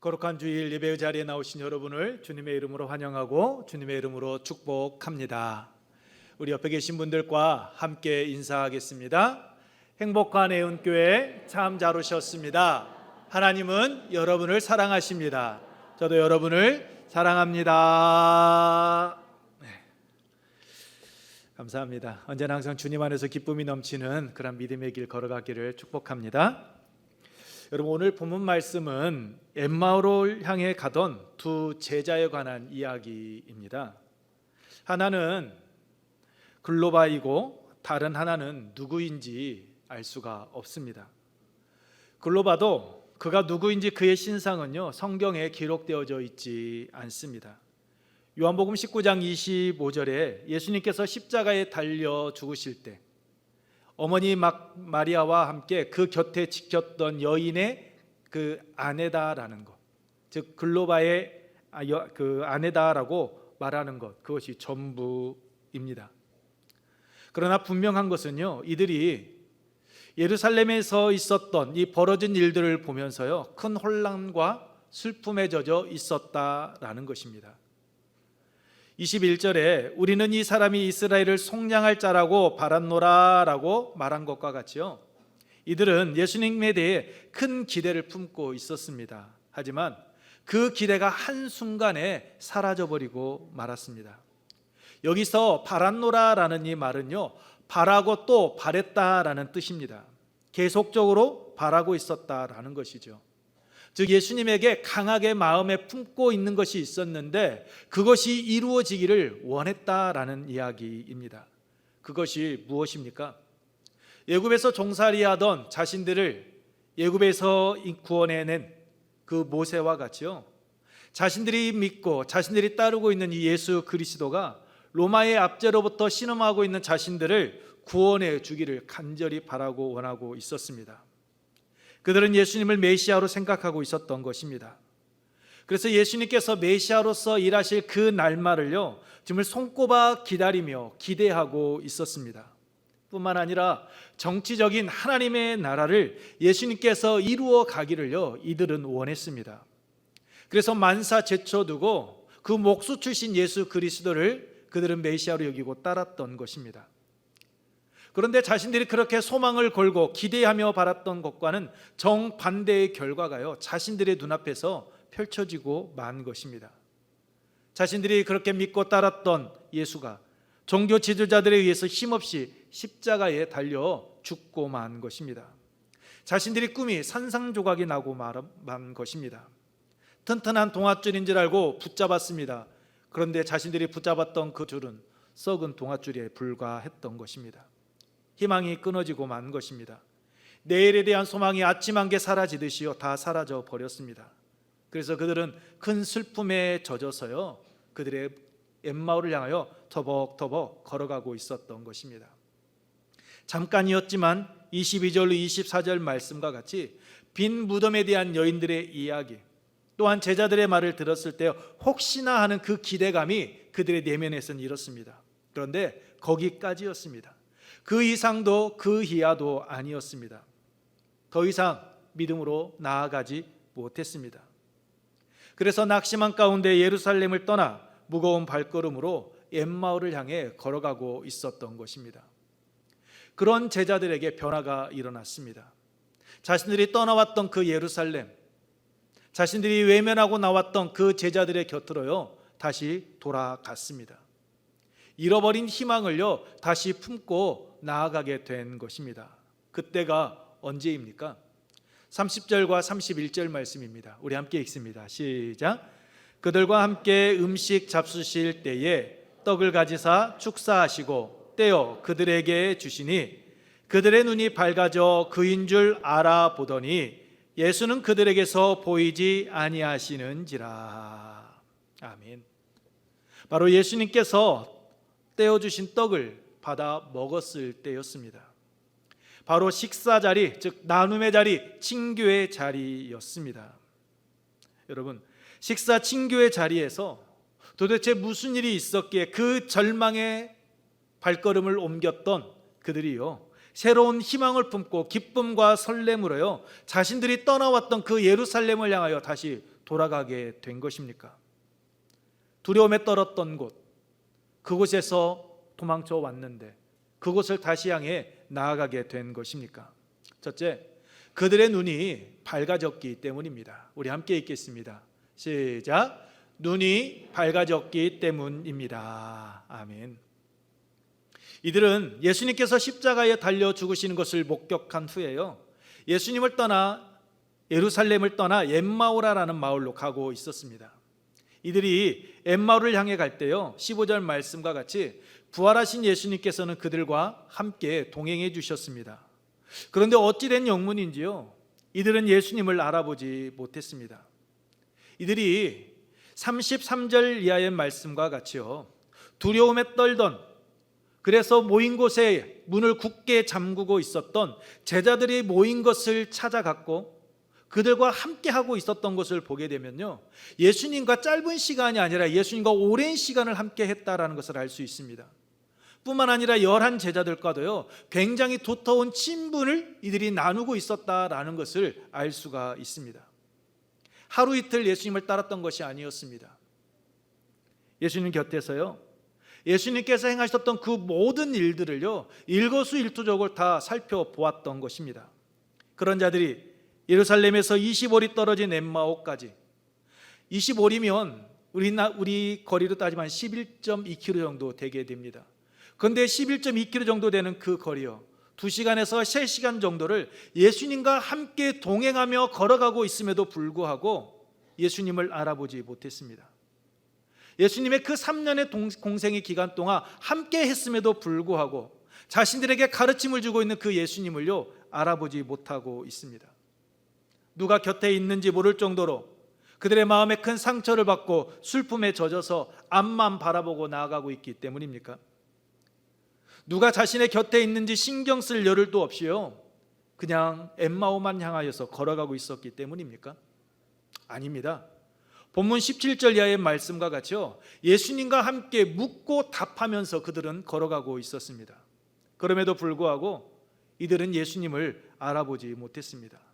거룩한 주일 예배의 자리에 나오신 여러분을 주님의 이름으로 환영하고 주님의 이름으로 축복합니다. 우리 옆에 계신 분들과 함께 인사하겠습니다. 행복한 애운교회 참 잘 오셨습니다. 하나님은 여러분을 사랑하십니다. 저도 여러분을 사랑합니다. 네. 감사합니다. 언제나 항상 주님 안에서 기쁨이 넘치는 그런 믿음의 길 걸어가기를 축복합니다. 여러분 오늘 본문 말씀은 엠마오를 향해 가던 두 제자에 관한 이야기입니다. 하나는 글로바이고 다른 하나는 누구인지 알 수가 없습니다. 글로바도 그가 누구인지 그의 신상은요 성경에 기록되어져 있지 않습니다. 요한복음 19장 25절에 예수님께서 십자가에 달려 죽으실 때 어머니 막 마리아와 함께 그 곁에 지켰던 여인의 그 아내다라는 것, 즉 글로바의 아, 여- 그 아내다라고 말하는 것, 그것이 전부입니다. 그러나 분명한 것은요, 이들이 예루살렘에서 있었던 이 벌어진 일들을 보면서요, 큰 혼란과 슬픔에 젖어 있었다라는 것입니다. 21절에 우리는 이 사람이 이스라엘을 속량할 자라고 바란노라라고 말한 것과 같이요. 이들은 예수님에 대해 큰 기대를 품고 있었습니다. 하지만 그 기대가 한순간에 사라져 버리고 말았습니다. 여기서 바란노라라는 이 말은요. 바라고 또 바랬다라는 뜻입니다. 계속적으로 바라고 있었다라는 것이죠. 즉 예수님에게 강하게 마음에 품고 있는 것이 있었는데 그것이 이루어지기를 원했다라는 이야기입니다. 그것이 무엇입니까? 예굽에서 종살이하던 자신들을 예굽에서 구원해낸 그 모세와 같이요. 자신들이 믿고 자신들이 따르고 있는 이 예수 그리스도가 로마의 압제로부터 신음하고 있는 자신들을 구원해 주기를 간절히 바라고 원하고 있었습니다. 그들은 예수님을 메시아로 생각하고 있었던 것입니다. 그래서 예수님께서 메시아로서 일하실 그 날말을요, 정말 손꼽아 기다리며 기대하고 있었습니다. 뿐만 아니라 정치적인 하나님의 나라를 예수님께서 이루어 가기를요, 이들은 원했습니다. 그래서 만사 제쳐두고 그 목수 출신 예수 그리스도를 그들은 메시아로 여기고 따랐던 것입니다. 그런데 자신들이 그렇게 소망을 걸고 기대하며 바랐던 것과는 정반대의 결과가요. 자신들의 눈앞에서 펼쳐지고 만 것입니다. 자신들이 그렇게 믿고 따랐던 예수가 종교 지도자들에 의해서 힘없이 십자가에 달려 죽고 만 것입니다. 자신들이 꿈이 산상조각이 나고 만 것입니다. 튼튼한 동아줄인 줄 알고 붙잡았습니다. 그런데 자신들이 붙잡았던 그 줄은 썩은 동아줄에 불과했던 것입니다. 희망이 끊어지고 만 것입니다. 내일에 대한 소망이 아침 한 개 사라지듯이요 다 사라져 버렸습니다. 그래서 그들은 큰 슬픔에 젖어서요 그들의 엠마오를 향하여 터벅터벅 걸어가고 있었던 것입니다. 잠깐이었지만 22절로 24절 말씀과 같이 빈 무덤에 대한 여인들의 이야기 또한 제자들의 말을 들었을 때 혹시나 하는 그 기대감이 그들의 내면에서는 이렇습니다. 그런데 거기까지였습니다. 그 이상도 그 이하도 아니었습니다. 더 이상 믿음으로 나아가지 못했습니다. 그래서 낙심한 가운데 예루살렘을 떠나 무거운 발걸음으로 엠마오를 향해 걸어가고 있었던 것입니다. 그런 제자들에게 변화가 일어났습니다. 자신들이 떠나왔던 그 예루살렘, 자신들이 외면하고 나왔던 그 제자들의 곁으로요, 다시 돌아갔습니다. 잃어버린 희망을요, 다시 품고 나아가게 된 것입니다. 그때가 언제입니까? 30절과 31절 말씀입니다. 우리 함께 읽습니다. 시작. 그들과 함께 음식 잡수실 때에 떡을 가지사 축사하시고 떼어 그들에게 주시니 그들의 눈이 밝아져 그인 줄 알아보더니 예수는 그들에게서 보이지 아니하시는지라. 아멘. 바로 예수님께서 떼어 주신 떡을 받아 먹었을 때였습니다. 바로 식사 자리, 즉 나눔의 자리, 친교의 자리였습니다. 여러분, 식사 친교의 자리에서 도대체 무슨 일이 있었기에 그 절망의 발걸음을 옮겼던 그들이요. 새로운 희망을 품고 기쁨과 설렘으로요. 자신들이 떠나왔던 그 예루살렘을 향하여 다시 돌아가게 된 것입니까? 두려움에 떨었던 곳, 그곳에서 도망쳐 왔는데 그곳을 다시 향해 나아가게 된 것입니까? 첫째, 그들의 눈이 밝아졌기 때문입니다. 우리 함께 읽겠습니다. 시작. 눈이 밝아졌기 때문입니다. 아멘. 이들은 예수님께서 십자가에 달려 죽으시는 것을 목격한 후에요. 예수님을 떠나 예루살렘을 떠나 엠마오라라는 마을로 가고 있었습니다. 이들이 엠마오를 향해 갈 때요. 15절 말씀과 같이 부활하신 예수님께서는 그들과 함께 동행해 주셨습니다. 그런데 어찌된 영문인지요. 이들은 예수님을 알아보지 못했습니다. 이들이 33절 이하의 말씀과 같이요. 두려움에 떨던 그래서 모인 곳에 문을 굳게 잠그고 있었던 제자들이 모인 것을 찾아갔고 그들과 함께 하고 있었던 것을 보게 되면요. 예수님과 짧은 시간이 아니라 예수님과 오랜 시간을 함께 했다라는 것을 알 수 있습니다. 뿐만 아니라 열한 제자들과도요. 굉장히 도터운 친분을 이들이 나누고 있었다라는 것을 알 수가 있습니다. 하루 이틀 예수님을 따랐던 것이 아니었습니다. 예수님 곁에서요. 예수님께서 행하셨던 그 모든 일들을요. 일거수일투족을 다 살펴보았던 것입니다. 그런 자들이 예루살렘에서 25리 떨어진 엠마오까지 25리면 우리 나 우리 거리로 따지면 11.2km 정도 되게 됩니다. 그런데 11.2km 정도 되는 그 거리요. 2시간에서 3시간 정도를 예수님과 함께 동행하며 걸어가고 있음에도 불구하고 예수님을 알아보지 못했습니다. 예수님의 그 3년의 공생의 기간 동안 함께 했음에도 불구하고 자신들에게 가르침을 주고 있는 그 예수님을요 알아보지 못하고 있습니다. 누가 곁에 있는지 모를 정도로 그들의 마음에 큰 상처를 받고 슬픔에 젖어서 앞만 바라보고 나아가고 있기 때문입니까? 누가 자신의 곁에 있는지 신경 쓸 여를도 없이요. 그냥 엠마오만 향하여서 걸어가고 있었기 때문입니까? 아닙니다. 본문 17절 이하의 말씀과 같이요. 예수님과 함께 묻고 답하면서 그들은 걸어가고 있었습니다. 그럼에도 불구하고 이들은 예수님을 알아보지 못했습니다.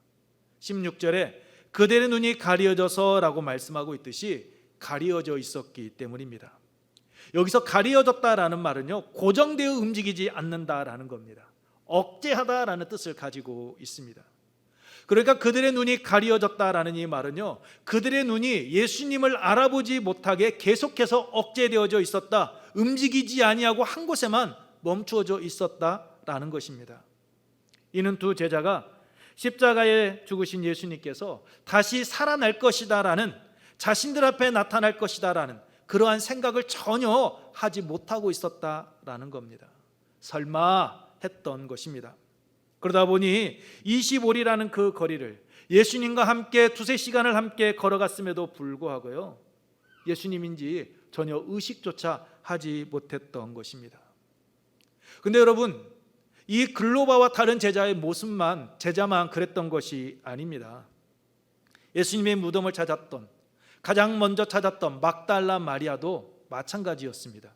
16절에 그들의 눈이 가려져서라고 말씀하고 있듯이 가려져 있었기 때문입니다. 여기서 가려졌다라는 말은요, 고정되어 움직이지 않는다라는 겁니다. 억제하다라는 뜻을 가지고 있습니다. 그러니까 그들의 눈이 가려졌다라는 이 말은요, 그들의 눈이 예수님을 알아보지 못하게 계속해서 억제되어져 있었다, 움직이지 아니하고 한 곳에만 멈추어져 있었다라는 것입니다. 이는 두 제자가 십자가에 죽으신 예수님께서 다시 살아날 것이다라는 자신들 앞에 나타날 것이다라는 그러한 생각을 전혀 하지 못하고 있었다라는 겁니다. 설마 했던 것입니다. 그러다 보니 25리라는 그 거리를 예수님과 함께 두세 시간을 함께 걸어갔음에도 불구하고요. 예수님인지 전혀 의식조차 하지 못했던 것입니다. 근데 여러분, 이 글로바와 다른 제자의 모습만 제자만 그랬던 것이 아닙니다. 예수님의 무덤을 찾았던 가장 먼저 찾았던 막달라 마리아도 마찬가지였습니다.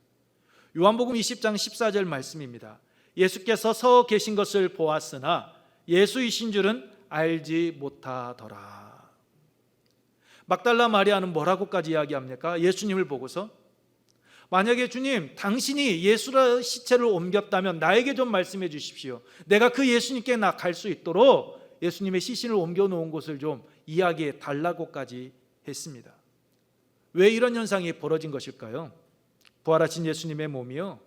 요한복음 20장 14절 말씀입니다. 예수께서 서 계신 것을 보았으나 예수이신 줄은 알지 못하더라. 막달라 마리아는 뭐라고까지 이야기합니까? 예수님을 보고서 만약에 주님, 당신이 예수라 시체를 옮겼다면 나에게 좀 말씀해 주십시오. 내가 그 예수님께 나 갈 수 있도록 예수님의 시신을 옮겨 놓은 곳을 좀 이야기해 달라고까지 했습니다. 왜 이런 현상이 벌어진 것일까요? 부활하신 예수님의 몸이요.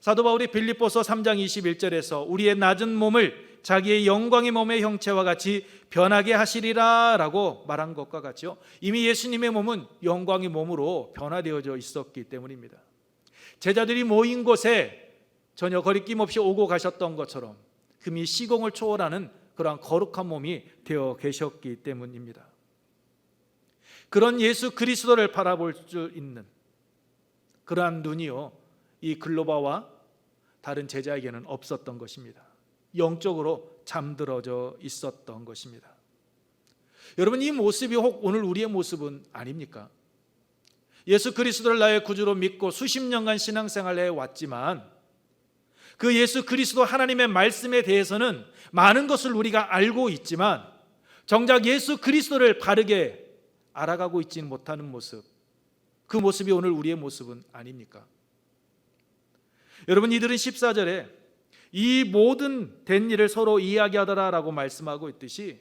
사도 바울이 빌립보서 3장 21절에서 우리의 낮은 몸을 자기의 영광의 몸의 형체와 같이 변하게 하시리라라고 말한 것과 같죠. 이미 예수님의 몸은 영광의 몸으로 변화되어져 있었기 때문입니다. 제자들이 모인 곳에 전혀 거리낌 없이 오고 가셨던 것처럼 금이 시공을 초월하는 그러한 거룩한 몸이 되어 계셨기 때문입니다. 그런 예수 그리스도를 바라볼 수 있는 그러한 눈이요 이 글로바와 다른 제자에게는 없었던 것입니다. 영적으로 잠들어져 있었던 것입니다. 여러분 이 모습이 혹 오늘 우리의 모습은 아닙니까? 예수 그리스도를 나의 구주로 믿고 수십 년간 신앙생활을 해 왔지만 그 예수 그리스도 하나님의 말씀에 대해서는 많은 것을 우리가 알고 있지만 정작 예수 그리스도를 바르게 알아가고 있지 못하는 모습. 그 모습이 오늘 우리의 모습은 아닙니까? 여러분 이들은 14절에 이 모든 된 일을 서로 이야기하더라라고 말씀하고 있듯이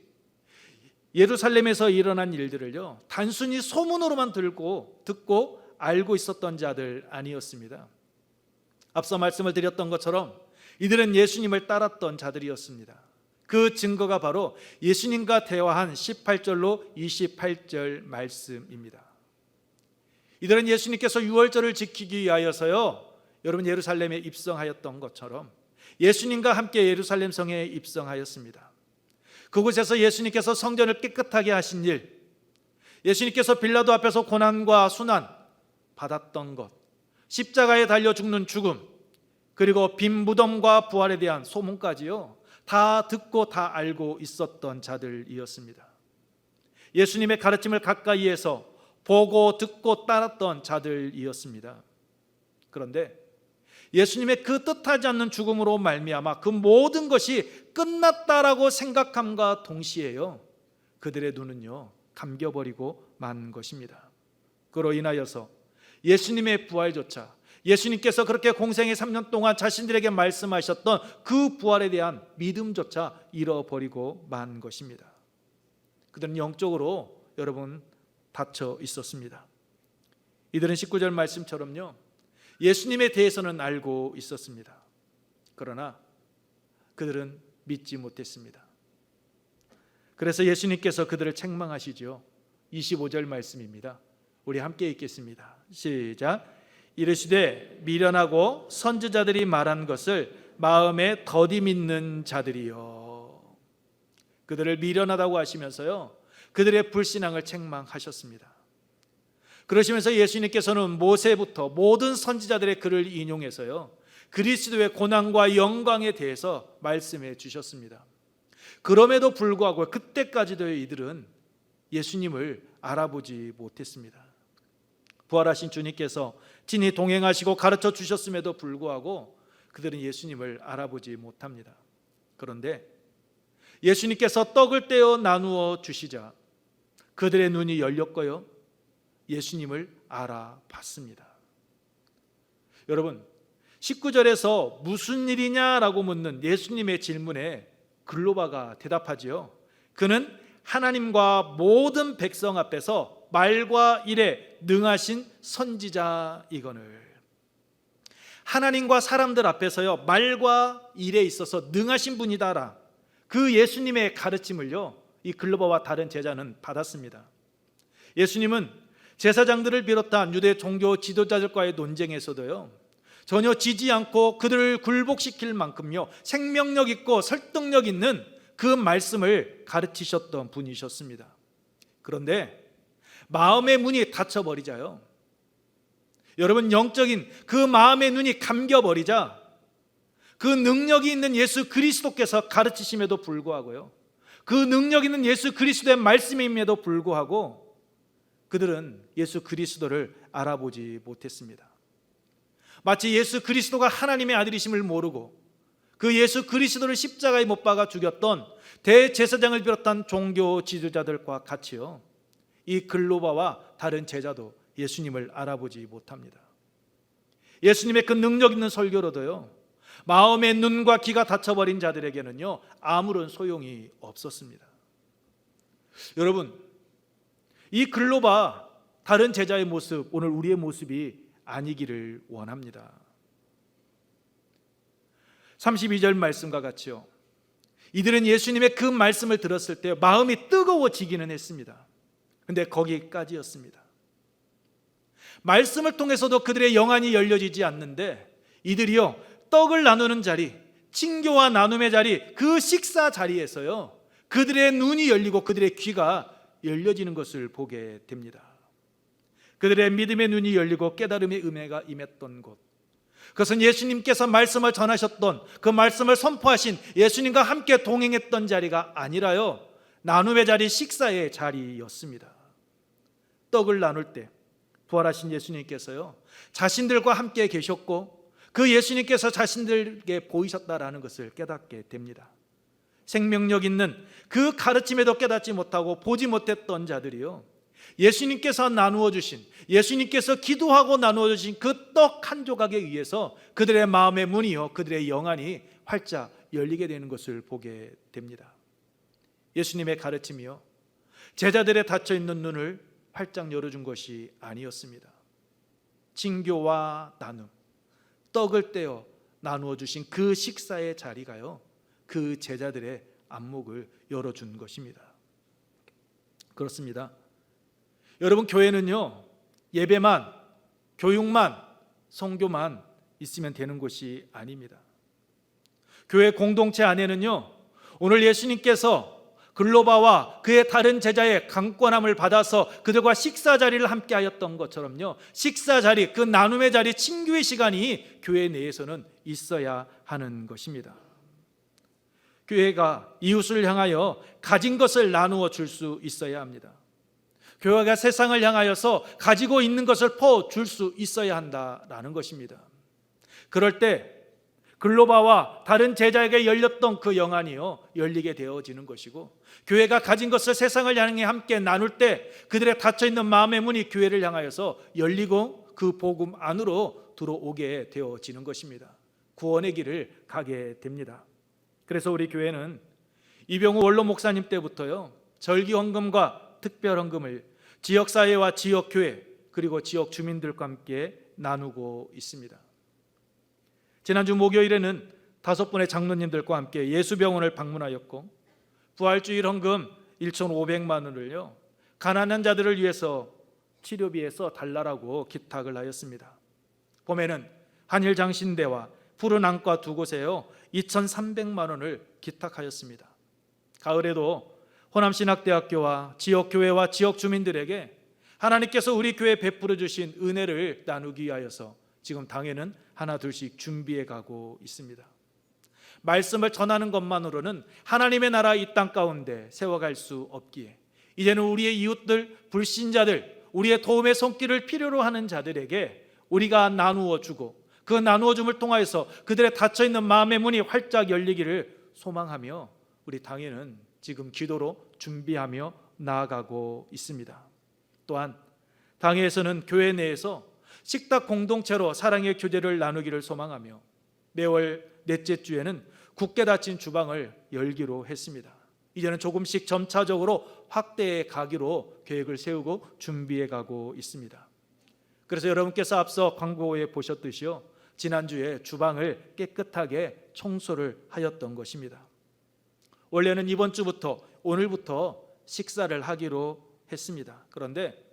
예루살렘에서 일어난 일들을요 단순히 소문으로만 들고 듣고 알고 있었던 자들 아니었습니다. 앞서 말씀을 드렸던 것처럼 이들은 예수님을 따랐던 자들이었습니다. 그 증거가 바로 예수님과 대화한 18절로 28절 말씀입니다. 이들은 예수님께서 유월절을 지키기 위하여서요. 여러분 예루살렘에 입성하였던 것처럼 예수님과 함께 예루살렘 성에 입성하였습니다. 그곳에서 예수님께서 성전을 깨끗하게 하신 일, 예수님께서 빌라도 앞에서 고난과 순환 받았던 것, 십자가에 달려 죽는 죽음, 그리고 빈 무덤과 부활에 대한 소문까지요. 다 듣고 다 알고 있었던 자들이었습니다. 예수님의 가르침을 가까이에서 보고 듣고 따랐던 자들이었습니다. 그런데 예수님의 그 뜻하지 않는 죽음으로 말미암아 그 모든 것이 끝났다라고 생각함과 동시에요. 그들의 눈은요. 감겨버리고 만 것입니다. 그로 인하여서 예수님의 부활조차 예수님께서 그렇게 공생의 3년 동안 자신들에게 말씀하셨던 그 부활에 대한 믿음조차 잃어버리고 만 것입니다. 그들은 영적으로 여러분 닫혀 있었습니다. 이들은 19절 말씀처럼요. 예수님에 대해서는 알고 있었습니다. 그러나 그들은 믿지 못했습니다. 그래서 예수님께서 그들을 책망하시죠. 25절 말씀입니다. 우리 함께 읽겠습니다. 시작. 이르시되 미련하고 선지자들이 말한 것을 마음에 더디 믿는 자들이요. 그들을 미련하다고 하시면서요. 그들의 불신앙을 책망하셨습니다. 그러시면서 예수님께서는 모세부터 모든 선지자들의 글을 인용해서요. 그리스도의 고난과 영광에 대해서 말씀해 주셨습니다. 그럼에도 불구하고 그때까지도 이들은 예수님을 알아보지 못했습니다. 부활하신 주님께서 친히 동행하시고 가르쳐 주셨음에도 불구하고 그들은 예수님을 알아보지 못합니다. 그런데 예수님께서 떡을 떼어 나누어 주시자 그들의 눈이 열렸고요. 예수님을 알아봤습니다. 여러분, 19절에서 무슨 일이냐라고 묻는 예수님의 질문에 글로바가 대답하지요. 그는 하나님과 모든 백성 앞에서 말과 일에 능하신 선지자이거늘. 하나님과 사람들 앞에서요 말과 일에 있어서 능하신 분이다라 그 예수님의 가르침을요 이 글로바와 다른 제자는 받았습니다. 예수님은 제사장들을 비롯한 유대 종교 지도자들과의 논쟁에서도요 전혀 지지 않고 그들을 굴복시킬 만큼요 생명력 있고 설득력 있는 그 말씀을 가르치셨던 분이셨습니다. 그런데 마음의 문이 닫혀 버리자요. 여러분 영적인 그 마음의 눈이 감겨 버리자 그 능력이 있는 예수 그리스도께서 가르치심에도 불구하고요. 그 능력 있는 예수 그리스도의 말씀임에도 불구하고 그들은 예수 그리스도를 알아보지 못했습니다. 마치 예수 그리스도가 하나님의 아들이심을 모르고 그 예수 그리스도를 십자가에 못 박아 죽였던 대제사장을 비롯한 종교 지도자들과 같이요. 이 글로바와 다른 제자도 예수님을 알아보지 못합니다. 예수님의 그 능력 있는 설교로도요. 마음의 눈과 귀가 닫혀버린 자들에게는요. 아무런 소용이 없었습니다. 여러분, 이 글로바 다른 제자의 모습 오늘 우리의 모습이 아니기를 원합니다. 32절 말씀과 같이요. 이들은 예수님의 그 말씀을 들었을 때 마음이 뜨거워지기는 했습니다. 근데 거기까지였습니다. 말씀을 통해서도 그들의 영안이 열려지지 않는데 이들이요 떡을 나누는 자리, 친교와 나눔의 자리, 그 식사 자리에서요 그들의 눈이 열리고 그들의 귀가 열려지는 것을 보게 됩니다. 그들의 믿음의 눈이 열리고 깨달음의 음해가 임했던 곳. 그것은 예수님께서 말씀을 전하셨던 그 말씀을 선포하신 예수님과 함께 동행했던 자리가 아니라요. 나눔의 자리, 식사의 자리였습니다. 떡을 나눌 때 부활하신 예수님께서요 자신들과 함께 계셨고 그 예수님께서 자신들에게 보이셨다라는 것을 깨닫게 됩니다. 생명력 있는 그 가르침에도 깨닫지 못하고 보지 못했던 자들이요 예수님께서 나누어 주신 예수님께서 기도하고 나누어 주신 그 떡 한 조각에 의해서 그들의 마음의 문이요 그들의 영안이 활짝 열리게 되는 것을 보게 됩니다. 예수님의 가르침이요 제자들의 닫혀 있는 눈을 활짝 열어준 것이 아니었습니다. 징교와 나눔, 떡을 떼어 나누어 주신 그 식사의 자리가요 그 제자들의 안목을 열어준 것입니다. 그렇습니다. 여러분 교회는요 예배만 교육만 성교만 있으면 되는 곳이 아닙니다. 교회 공동체 안에는요 오늘 예수님께서 글로바와 그의 다른 제자의 강권함을 받아서 그들과 식사 자리를 함께 하였던 것처럼요 식사 자리 그 나눔의 자리 친교의 시간이 교회 내에서는 있어야 하는 것입니다. 교회가 이웃을 향하여 가진 것을 나누어 줄 수 있어야 합니다. 교회가 세상을 향하여서 가지고 있는 것을 퍼 줄 수 있어야 한다라는 것입니다. 그럴 때 글로바와 다른 제자에게 열렸던 그 영안이요 열리게 되어지는 것이고 교회가 가진 것을 세상을 향해 함께 나눌 때 그들의 닫혀 있는 마음의 문이 교회를 향하여서 열리고 그 복음 안으로 들어오게 되어지는 것입니다. 구원의 길을 가게 됩니다. 그래서 우리 교회는 이병우 원로 목사님 때부터요 절기 헌금과 특별 헌금을 지역 사회와 지역 교회 그리고 지역 주민들과 함께 나누고 있습니다. 지난주 목요일에는 다섯 분의 장로님들과 함께 예수병원을 방문하였고 부활주일 헌금 1,500만 원을요 가난한 자들을 위해서 치료비에서 달라라고 기탁을 하였습니다. 봄에는 한일 장신대와 푸른 안과 두 곳에요 2,300만 원을 기탁하였습니다. 가을에도 호남신학대학교와 지역 교회와 지역 주민들에게 하나님께서 우리 교회 베풀어 주신 은혜를 나누기 위하여서 지금 당에는 하나 둘씩 준비해 가고 있습니다. 말씀을 전하는 것만으로는 하나님의 나라 이 땅 가운데 세워갈 수 없기에 이제는 우리의 이웃들 불신자들 우리의 도움의 손길을 필요로 하는 자들에게 우리가 나누어 주고 그 나누어 줌을 통하여서 그들의 닫혀 있는 마음의 문이 활짝 열리기를 소망하며 우리 당에는 지금 기도로 준비하며 나아가고 있습니다. 또한 당회에서는 교회 내에서 식탁 공동체로 사랑의 교제를 나누기를 소망하며 매월 넷째 주에는 굳게 닫힌 주방을 열기로 했습니다. 이제는 조금씩 점차적으로 확대해 가기로 계획을 세우고 준비해 가고 있습니다. 그래서 여러분께서 앞서 광고에 보셨듯이요. 지난주에 주방을 깨끗하게 청소를 하였던 것입니다. 원래는 이번 주부터 오늘부터 식사를 하기로 했습니다. 그런데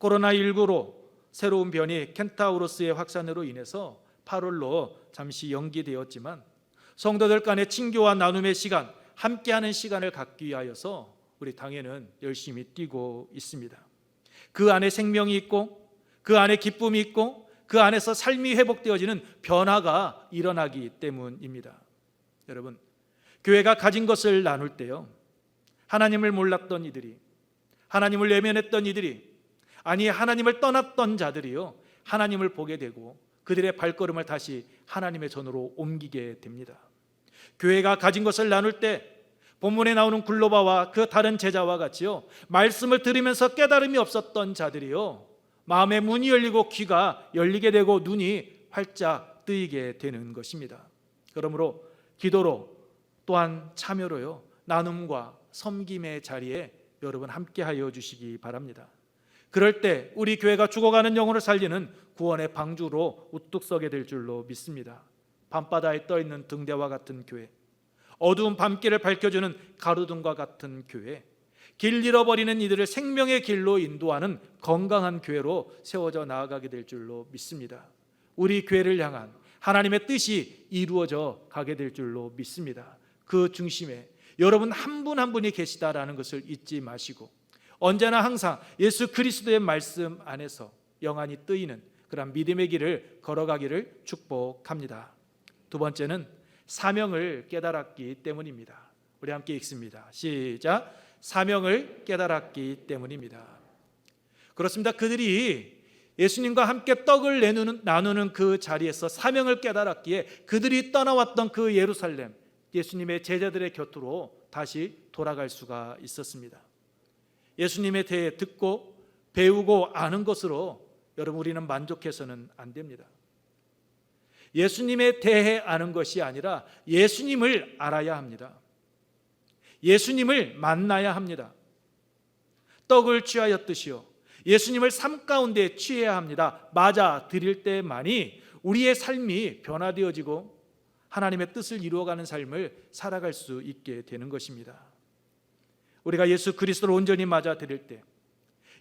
코로나19로 새로운 변이 켄타우로스의 확산으로 인해서 8월로 잠시 연기되었지만 성도들 간의 친교와 나눔의 시간, 함께하는 시간을 갖기 위하여서 우리 당에는 열심히 뛰고 있습니다. 그 안에 생명이 있고 그 안에 기쁨이 있고 그 안에서 삶이 회복되어지는 변화가 일어나기 때문입니다. 여러분, 교회가 가진 것을 나눌 때요. 하나님을 몰랐던 이들이 하나님을 외면했던 이들이 아니 하나님을 떠났던 자들이요. 하나님을 보게 되고 그들의 발걸음을 다시 하나님의 전으로 옮기게 됩니다. 교회가 가진 것을 나눌 때 본문에 나오는 굴로바와 그 다른 제자와 같이요. 말씀을 들으면서 깨달음이 없었던 자들이요. 마음의 문이 열리고 귀가 열리게 되고 눈이 활짝 뜨이게 되는 것입니다. 그러므로 기도로 또한 참여로요. 나눔과 섬김의 자리에 여러분 함께 하여 주시기 바랍니다. 그럴 때 우리 교회가 죽어가는 영혼을 살리는 구원의 방주로 우뚝 서게 될 줄로 믿습니다. 밤바다에 떠 있는 등대와 같은 교회, 어두운 밤길을 밝혀주는 가로등과 같은 교회, 길 잃어버리는 이들을 생명의 길로 인도하는 건강한 교회로 세워져 나아가게 될 줄로 믿습니다. 우리 교회를 향한 하나님의 뜻이 이루어져 가게 될 줄로 믿습니다. 그 중심에 여러분 한분한 분이 계시다라는 것을 잊지 마시고 언제나 항상 예수 그리스도의 말씀 안에서 영안이 뜨이는 그런 믿음의 길을 걸어가기를 축복합니다. 두 번째는 사명을 깨달았기 때문입니다. 우리 함께 읽습니다. 시작. 사명을 깨달았기 때문입니다. 그렇습니다. 그들이 예수님과 함께 떡을 내누는, 나누는 그 자리에서 사명을 깨달았기에 그들이 떠나왔던 그 예루살렘, 예수님의 제자들의 곁으로 다시 돌아갈 수가 있었습니다. 예수님에 대해 듣고 배우고 아는 것으로 여러분 우리는 만족해서는 안 됩니다. 예수님에 대해 아는 것이 아니라 예수님을 알아야 합니다. 예수님을 만나야 합니다. 떡을 취하였듯이요. 예수님을 삶 가운데 취해야 합니다. 맞아 드릴 때만이 우리의 삶이 변화되어지고 하나님의 뜻을 이루어가는 삶을 살아갈 수 있게 되는 것입니다. 우리가 예수 그리스도를 온전히 맞아 드릴 때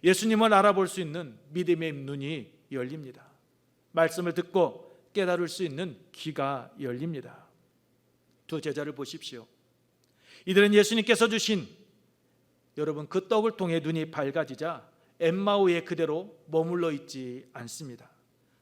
예수님을 알아볼 수 있는 믿음의 눈이 열립니다. 말씀을 듣고 깨달을 수 있는 귀가 열립니다. 두 제자를 보십시오. 이들은 예수님께서 주신 여러분 그 떡을 통해 눈이 밝아지자 엠마오에 그대로 머물러 있지 않습니다.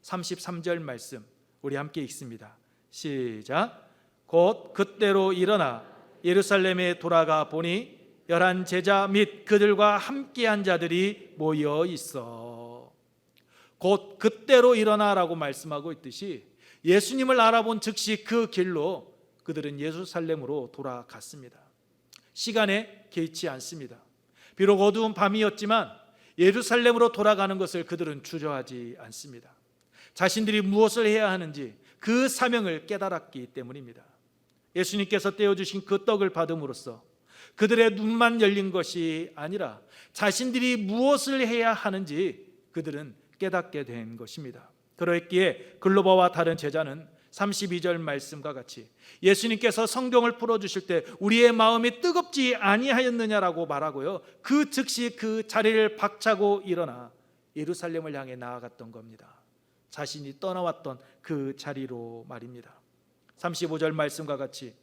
33절 말씀 우리 함께 읽습니다. 시작. 곧 그때로 일어나 예루살렘에 돌아가 보니 열한 제자 및 그들과 함께한 자들이 모여 있어. 곧 그때로 일어나라고 말씀하고 있듯이 예수님을 알아본 즉시 그 길로 그들은 예루살렘으로 돌아갔습니다. 시간에 개의치 않습니다. 비록 어두운 밤이었지만 예루살렘으로 돌아가는 것을 그들은 주저하지 않습니다. 자신들이 무엇을 해야 하는지 그 사명을 깨달았기 때문입니다. 예수님께서 떼어주신 그 떡을 받음으로써 그들의 눈만 열린 것이 아니라 자신들이 무엇을 해야 하는지 그들은 깨닫게 된 것입니다. 그러했기에 글로바와 다른 제자는 32절 말씀과 같이 예수님께서 성경을 풀어 주실 때 우리의 마음이 뜨겁지 아니하였느냐라고 말하고요. 그 즉시 그 자리를 박차고 일어나 예루살렘을 향해 나아갔던 겁니다. 자신이 떠나왔던 그 자리로 말입니다. 35절 말씀과 같이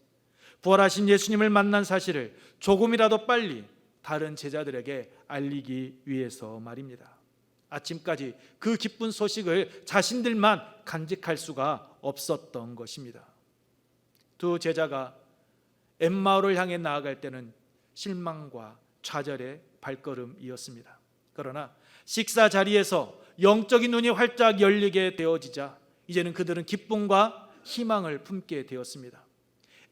부활하신 예수님을 만난 사실을 조금이라도 빨리 다른 제자들에게 알리기 위해서 말입니다. 아침까지 그 기쁜 소식을 자신들만 간직할 수가 없었던 것입니다. 두 제자가 엠마오를 향해 나아갈 때는 실망과 좌절의 발걸음이었습니다. 그러나 식사 자리에서 영적인 눈이 활짝 열리게 되어지자 이제는 그들은 기쁨과 희망을 품게 되었습니다.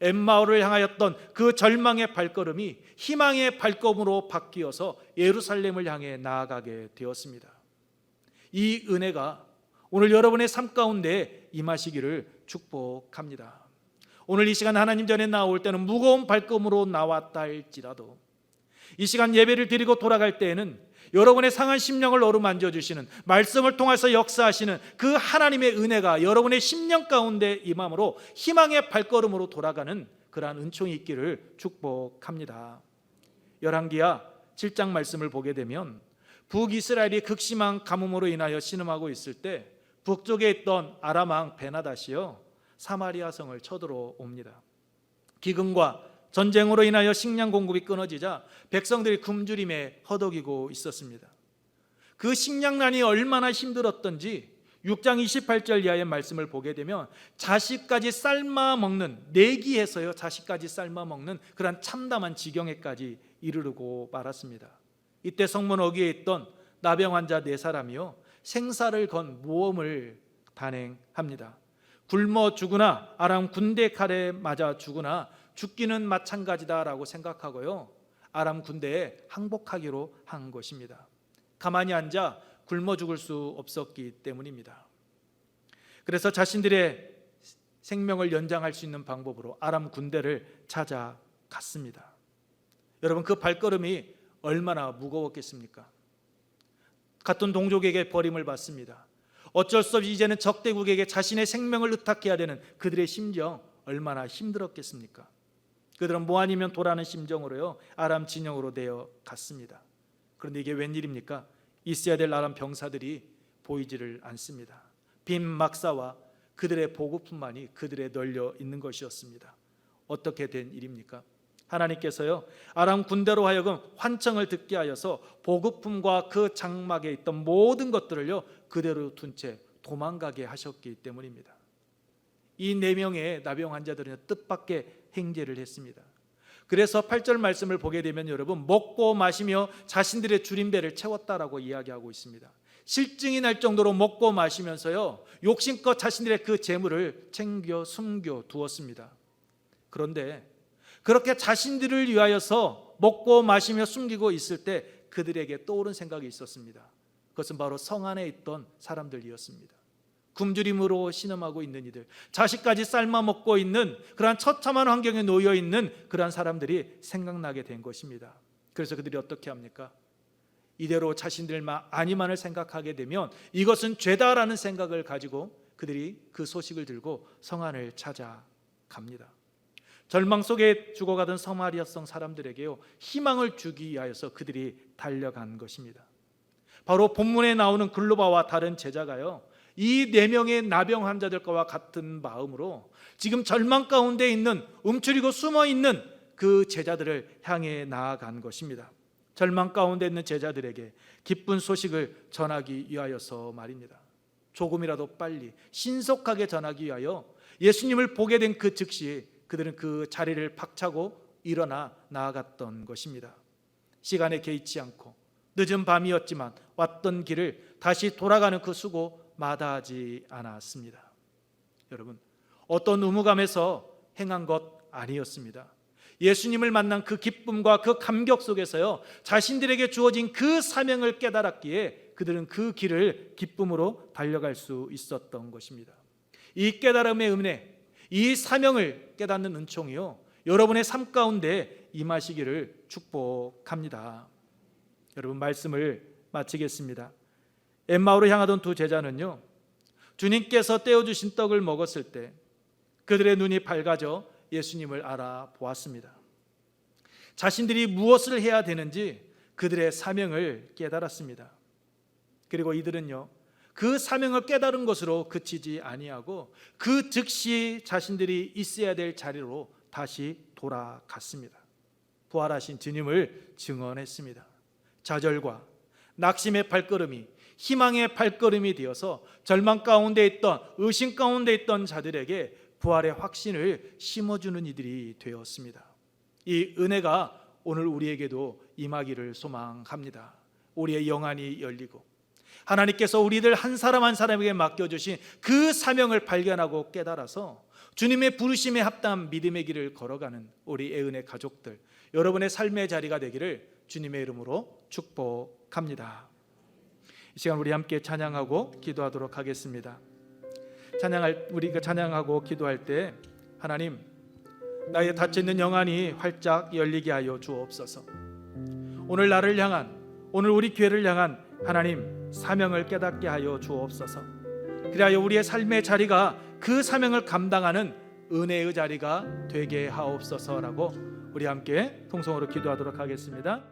엠마오를 향하였던 그 절망의 발걸음이 희망의 발걸음으로 바뀌어서 예루살렘을 향해 나아가게 되었습니다. 이 은혜가 오늘 여러분의 삶 가운데 임하시기를 축복합니다. 오늘 이 시간 하나님 전에 나올 때는 무거운 발걸음으로 나왔다 할지라도 이 시간 예배를 드리고 돌아갈 때에는 여러분의 상한 심령을 어루만져 주시는 말씀을 통해서 역사하시는 그 하나님의 은혜가 여러분의 심령 가운데 임함으로 희망의 발걸음으로 돌아가는 그러한 은총이 있기를 축복합니다. 열왕기야 7장 말씀을 보게 되면 북이스라엘이 극심한 가뭄으로 인하여 신음하고 있을 때 북쪽에 있던 아람 왕 베나다시요 사마리아 성을 쳐들어옵니다. 기근과 전쟁으로 인하여 식량 공급이 끊어지자 백성들이 굶주림에 허덕이고 있었습니다. 그 식량난이 얼마나 힘들었던지 6장 28절 이하의 말씀을 보게 되면 자식까지 삶아 먹는 내기해서요 자식까지 삶아 먹는 그런 참담한 지경에까지 이르르고 말았습니다. 이때 성문 어귀에 있던 나병 환자 네 사람이요 생사를 건 모험을 단행합니다. 굶어 죽으나 아람 군대 칼에 맞아 죽으나 죽기는 마찬가지다라고 생각하고요. 아람 군대에 항복하기로 한 것입니다. 가만히 앉아 굶어 죽을 수 없었기 때문입니다. 그래서 자신들의 생명을 연장할 수 있는 방법으로 아람 군대를 찾아갔습니다. 여러분 그 발걸음이 얼마나 무거웠겠습니까? 같은 동족에게 버림을 받습니다. 어쩔 수 없이 이제는 적대국에게 자신의 생명을 의탁해야 되는 그들의 심정 얼마나 힘들었겠습니까? 그들은 뭐 아니면 도라는 심정으로요 아람 진영으로 내어 갔습니다. 그런데 이게 웬일입니까? 있어야 될 아람 병사들이 보이지를 않습니다. 빈 막사와 그들의 보급품만이 그들에 널려 있는 것이었습니다. 어떻게 된 일입니까? 하나님께서요 아람 군대로 하여금 환청을 듣게 하여서 보급품과 그 장막에 있던 모든 것들을요 그대로 둔 채 도망가게 하셨기 때문입니다. 이 네 명의 나병 환자들은 뜻밖의 행제를 했습니다. 그래서 8절 말씀을 보게 되면 여러분 먹고 마시며 자신들의 줄임배를 채웠다라고 이야기하고 있습니다. 실증이 날 정도로 먹고 마시면서요 욕심껏 자신들의 그 재물을 챙겨 숨겨 두었습니다. 그런데 그렇게 자신들을 위하여서 먹고 마시며 숨기고 있을 때 그들에게 떠오른 생각이 있었습니다. 그것은 바로 성 안에 있던 사람들이었습니다. 굶주림으로 신음하고 있는 이들, 자식까지 삶아 먹고 있는 그러한 처참한 환경에 놓여 있는 그러한 사람들이 생각나게 된 것입니다. 그래서 그들이 어떻게 합니까? 이대로 자신들만 아니만을 생각하게 되면 이것은 죄다라는 생각을 가지고 그들이 그 소식을 들고 성안을 찾아갑니다. 절망 속에 죽어가던 서마리아성 사람들에게요 희망을 주기 위하여서 그들이 달려간 것입니다. 바로 본문에 나오는 글로바와 다른 제자가요 이 네 명의 나병 환자들과 같은 마음으로 지금 절망 가운데 있는 움츠리고 숨어 있는 그 제자들을 향해 나아간 것입니다. 절망 가운데 있는 제자들에게 기쁜 소식을 전하기 위하여서 말입니다. 조금이라도 빨리 신속하게 전하기 위하여 예수님을 보게 된 그 즉시 그들은 그 자리를 박차고 일어나 나아갔던 것입니다. 시간에 개의치 않고 늦은 밤이었지만 왔던 길을 다시 돌아가는 그 수고 마다하지 않았습니다. 여러분, 어떤 의무감에서 행한 것 아니었습니다. 예수님을 만난 그 기쁨과 그 감격 속에서요, 자신들에게 주어진 그 사명을 깨달았기에 그들은 그 길을 기쁨으로 달려갈 수 있었던 것입니다. 이 깨달음의 은혜, 이 사명을 깨닫는 은총이요, 여러분의 삶 가운데 임하시기를 축복합니다. 여러분 말씀을 마치겠습니다. 엠마오로 향하던 두 제자는요. 주님께서 떼어 주신 떡을 먹었을 때 그들의 눈이 밝아져 예수님을 알아보았습니다. 자신들이 무엇을 해야 되는지 그들의 사명을 깨달았습니다. 그리고 이들은요. 그 사명을 깨달은 것으로 그치지 아니하고 그 즉시 자신들이 있어야 될 자리로 다시 돌아갔습니다. 부활하신 주님을 증언했습니다. 좌절과 낙심의 발걸음이 희망의 발걸음이 되어서 절망 가운데 있던 의심 가운데 있던 자들에게 부활의 확신을 심어주는 이들이 되었습니다. 이 은혜가 오늘 우리에게도 임하기를 소망합니다. 우리의 영안이 열리고 하나님께서 우리들 한 사람 한 사람에게 맡겨주신 그 사명을 발견하고 깨달아서 주님의 부르심에 합당한 믿음의 길을 걸어가는 우리 애은의 가족들 여러분의 삶의 자리가 되기를 주님의 이름으로 축복합니다. 이 시간 우리 함께 찬양하고 기도하도록 하겠습니다. 찬양할 우리가 찬양하고 기도할 때 하나님 나의 닫혀 있는 영안이 활짝 열리게 하여 주옵소서. 오늘 나를 향한 오늘 우리 교회를 향한 하나님 사명을 깨닫게 하여 주옵소서. 그리하여 우리의 삶의 자리가 그 사명을 감당하는 은혜의 자리가 되게 하옵소서라고 우리 함께 통성으로 기도하도록 하겠습니다.